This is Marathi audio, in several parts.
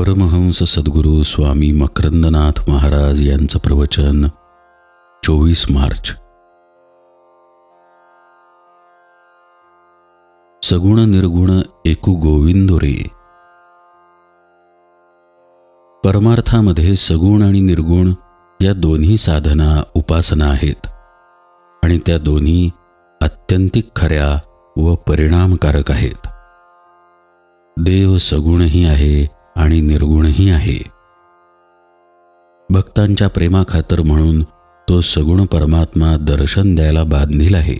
परमहंस सद्गुरू स्वामी मकरंदनाथ महाराज यांचं प्रवचन चोवीस मार्च. सगुण निर्गुण एकू गोविंदो रे परमार्थामध्ये सगुण आणि निर्गुण या दोन्ही साधना उपासना आहेत आणि त्या दोन्ही अत्यंतिक खऱ्या व परिणामकारक आहेत. देव सगुणही आहे आणि निर्गुणही आहे. भक्तांच्या प्रेमाखातर म्हणून तो सगुण परमात्मा दर्शन द्यायला बांधील आहे.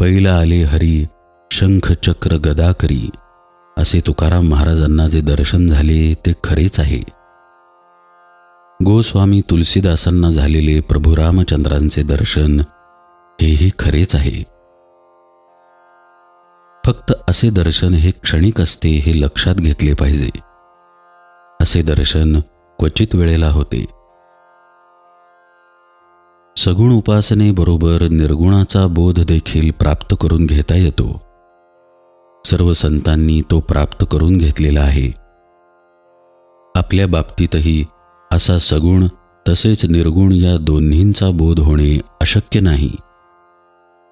पहिला आले हरी शंख चक्र गदा करी असे तुकाराम महाराजांना जे दर्शन झाले ते खरेच आहे. गोस्वामी तुलसीदासांना झालेले प्रभू रामचंद्रांचे दर्शन हेही खरेच आहे. फक्त असे दर्शन हे क्षणिक असते हे लक्षात घेतले पाहिजे. असे दर्शन क्वचित वेळेला होते. सगुण उपासनेबरोबर निर्गुणाचा बोध देखील प्राप्त करून घेता येतो. सर्व संतांनी तो प्राप्त करून घेतलेला आहे. आपल्या बाबतीतही असा सगुण तसेच निर्गुण या दोन्हींचा बोध होणे अशक्य नाही.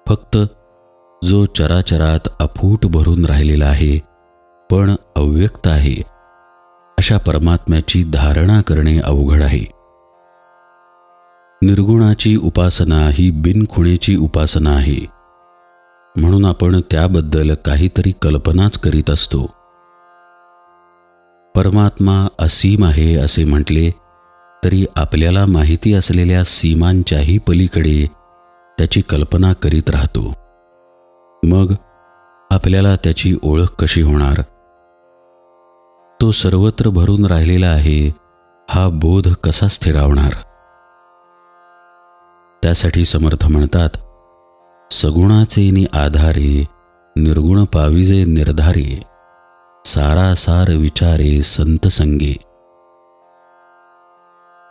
फक्त जो चराचरात अफूट भरून राहिलेला आहे पण अव्यक्त आहे. अशा परमात्म्याची धारणा करणे अवघड आहे. निर्गुणाची उपासना ही बिनखुणेची उपासना आहे. म्हणून आपण त्याबद्दल काहीतरी कल्पनाच करीत असतो. परमात्मा असीम आहे असे म्हटले तरी आपल्याला माहिती असलेल्या सीमांच्याही पलीकडे त्याची कल्पना करीत राहतो. मग आपल्याला त्याची ओळख कशी होणार? तो सर्वत्र भरून राहिलेला आहे हा बोध कसा स्थिरावणार? त्यासाठी समर्थ म्हणतात सगुणाचे नि आधारे निर्गुण पाविजे निर्धारे सारासार विचारे संत संगे.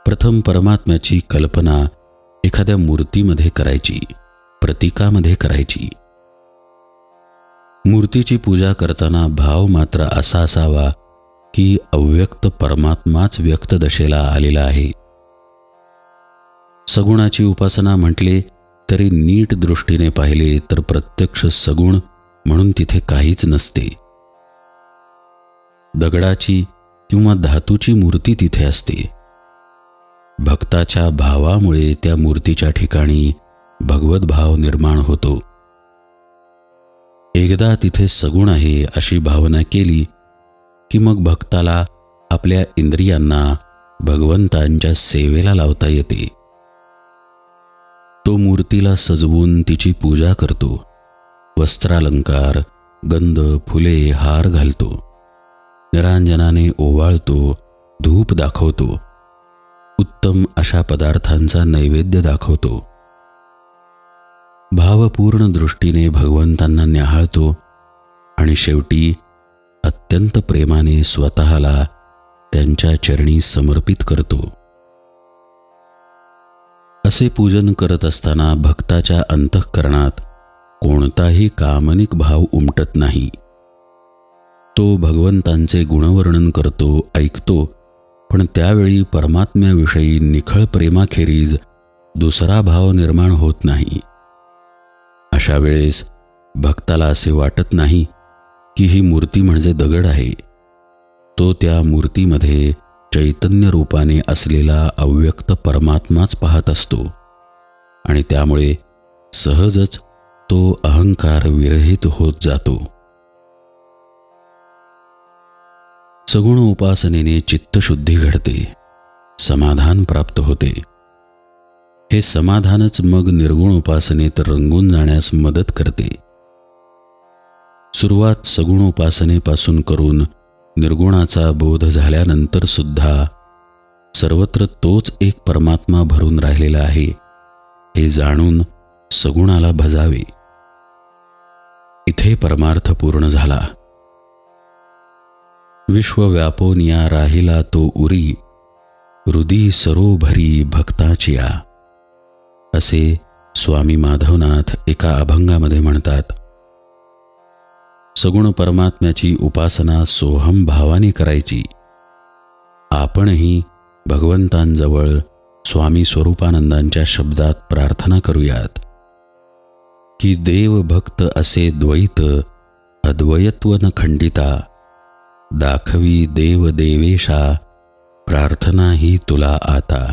प्रथम परमात्म्याची कल्पना एखाद्या मूर्तीमध्ये करायची प्रतीकामध्ये करायची मूर्तीची पूजा करताना भाव मात्र असा असावा की अव्यक्त परमात्माच व्यक्त दशेला आलेला आहे. सगुणाची उपासना म्हटले तरी नीट दृष्टीने पाहिले तर प्रत्यक्ष सगुण म्हणून तिथे काहीच नसते. दगडाची किंवा धातूची मूर्ती तिथे असते. भक्ताच्या भावामुळे त्या मूर्तीच्या ठिकाणी भगवत भाव निर्माण होतो. एकदा तिथे सगुण आहे अशी भावना केली की मग भक्ताला आपल्या इंद्रियांना भगवंतांच्या सेवेला लावता येते. तो मूर्तीला सजवून तिची पूजा करतो. वस्त्रालंकार गंध फुले हार घालतो. निरांजनाने ओवाळतो धूप दाखवतो. उत्तम अशा पदार्थांचा नैवेद्य दाखवतो. भावपूर्ण दृष्टीने भगवंतांना न्याहाळतो आणि शेवटी अत्यंत प्रेमाने स्वतःला त्यांच्या चरणी समर्पित करतो. असे पूजन करत असताना भक्ताच्या अंतःकरणात कोणताही कामनिक भाव उमटत नाही. तो भगवंतांचे गुणवर्णन करतो ऐकतो पण त्यावेळी परमात्म्याविषयी निखळ प्रेमाखेरीज दुसरा भाव निर्माण होत नाही. अशा वेळेस भक्ताला असे वाटत नाही की ही मूर्ती म्हणजे दगड आहे. तो त्या मूर्तीमध्ये चैतन्य रूपाने असलेला अव्यक्त परमात्माच पाहत असतो आणि त्यामुळे सहजच तो अहंकार विरहित होत जातो. सगुण उपासनेने चित्तशुद्धी घडते समाधान प्राप्त होते. हे समाधानच मग निर्गुण उपासनेत रंगून जाण्यास मदत करते. सुरुवात सगुण उपासनेपासून करून निर्गुणाचा बोध झाल्यानंतर सुद्धा सर्वत्र तोच एक परमात्मा भरून राहिलेला आहे हे जाणून सगुणाला भजावे. इथे परमार्थ पूर्ण झाला. विश्वव्यापोनिया राहिला तो उरी हृदी सरोभरी भक्ताचिया. असे स्वामी माधवनाथ एका अभंगामध्ये म्हणतात सगुण परमात्म्याची उपासना सोहम भावाने करायची. आपणही भगवंतांजवळ स्वामी स्वरूपानंदांच्या शब्दात प्रार्थना करूयात. की देव भक्त असे द्वैत अद्वयत्व न खंडिता दाखवी देव देवेशा प्रार्थना ही तुला आता.